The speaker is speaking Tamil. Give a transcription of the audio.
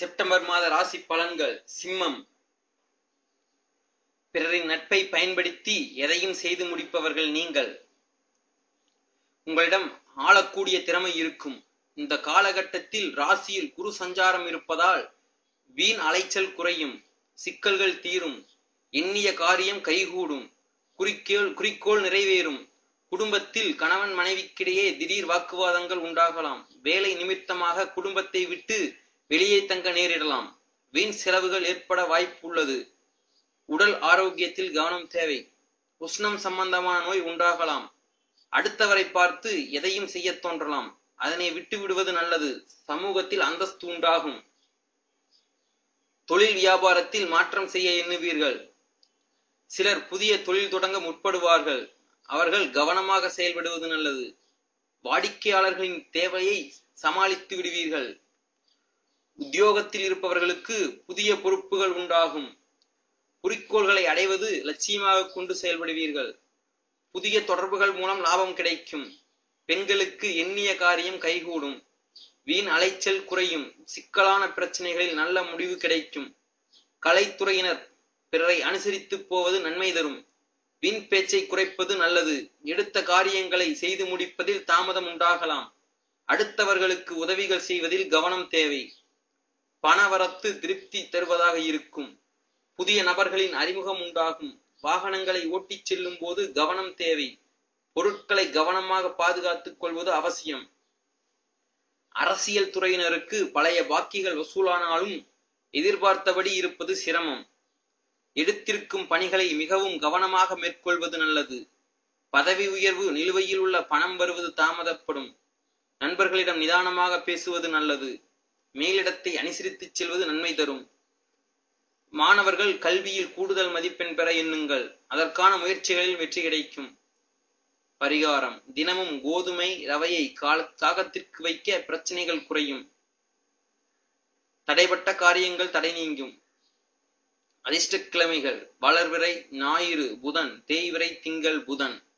செப்டம்பர் மாத ராசி பலன்கள். சிம்மம். பிறரின் நட்பை பயன்படுத்தி எதையும் செய்து முடிப்பவர்கள் நீங்கள். உங்களிடம் ஆளக்கூடிய திறமை இருக்கும். இந்த காலகட்டத்தில் ராசியில் குரு சஞ்சாரம் இருப்பதால் வீண் அலைச்சல் குறையும். சிக்கல்கள் தீரும். எண்ணிய காரியம் கைகூடும். குறிக்கோள் குறிக்கோள் நிறைவேறும். குடும்பத்தில் கணவன் மனைவிக்கிடையே திடீர் வாக்குவாதங்கள் உண்டாகலாம். வேலை நிமித்தமாக குடும்பத்தை விட்டு வெளியே தங்க நேரிடலாம். வீண் செலவுகள் ஏற்பட வாய்ப்புள்ளது. உடல் ஆரோக்கியத்தில் கவனம் தேவை. உஷ்ணம் சம்பந்தமான நோய் உண்டாகலாம். அடுத்தவரை பார்த்து எதையும் செய்ய தோன்றலாம். அதனை விட்டு விடுவது நல்லது. சமூகத்தில் அந்தஸ்து உண்டாகும். தொழில் வியாபாரத்தில் மாற்றம் செய்ய எண்ணுவீர்கள். சிலர் புதிய தொழில் தொடங்க முற்படுவார்கள். அவர்கள் கவனமாக செயல்படுவது நல்லது. வாடிக்கையாளர்களின் தேவையை சமாளித்து விடுவீர்கள். உத்தியோகத்தில் இருப்பவர்களுக்கு புதிய பொறுப்புகள் உண்டாகும். குறிக்கோள்களை அடைவது லட்சியமாக கொண்டு செயல்படுவீர்கள். புதிய தொடர்புகள் மூலம் லாபம் கிடைக்கும். பெண்களுக்கு எண்ணிய காரியம் கைகூடும். வீண் அலைச்சல் குறையும். சிக்கலான பிரச்சனைகளில் நல்ல முடிவு கிடைக்கும். கலைத்துறையினர் பிறரை அனுசரித்து போவது நன்மை தரும். வீண் பேச்சை குறைப்பது நல்லது. எடுத்த காரியங்களை செய்து முடிப்பதில் தாமதம் உண்டாகலாம். அடுத்தவர்களுக்கு உதவிகள் செய்வதில் கவனம் தேவை. பணவரத்து திருப்தி தருவதாக இருக்கும். புதிய நபர்களின் அறிமுகம் உண்டாகும். வாகனங்களை ஓட்டிச் செல்லும் போது கவனம் தேவை. பொருட்களை கவனமாக பாதுகாத்துக் கொள்வது அவசியம். அரசியல் துறையினருக்கு பழைய பாக்கிகள் வசூலானாலும் எதிர்பார்த்தபடி இருப்பது சிரமம். எடுத்திருக்கும் பணிகளை மிகவும் கவனமாக மேற்கொள்வது நல்லது. பதவி உயர்வு நிலுவையில் உள்ள பணம் வருவது தாமதப்படும். நண்பர்களிடம் நிதானமாக பேசுவது நல்லது. மேலிடத்தை அனுசரித்துச் செல்வது நன்மை தரும். மாணவர்கள் கல்வியில் கூடுதல் மதிப்பெண் பெற எண்ணுங்கள். அதற்கான முயற்சிகளில் வெற்றி கிடைக்கும். பரிகாரம். தினமும் கோதுமை ரவையை கால தாகத்திற்கு வைக்க பிரச்சனைகள் குறையும். தடைப்பட்ட காரியங்கள் தடை நீங்கும். அதிர்ஷ்டக்கிழமைகள். வளர்விரை ஞாயிறு புதன். தேய்விரை திங்கள் புதன்.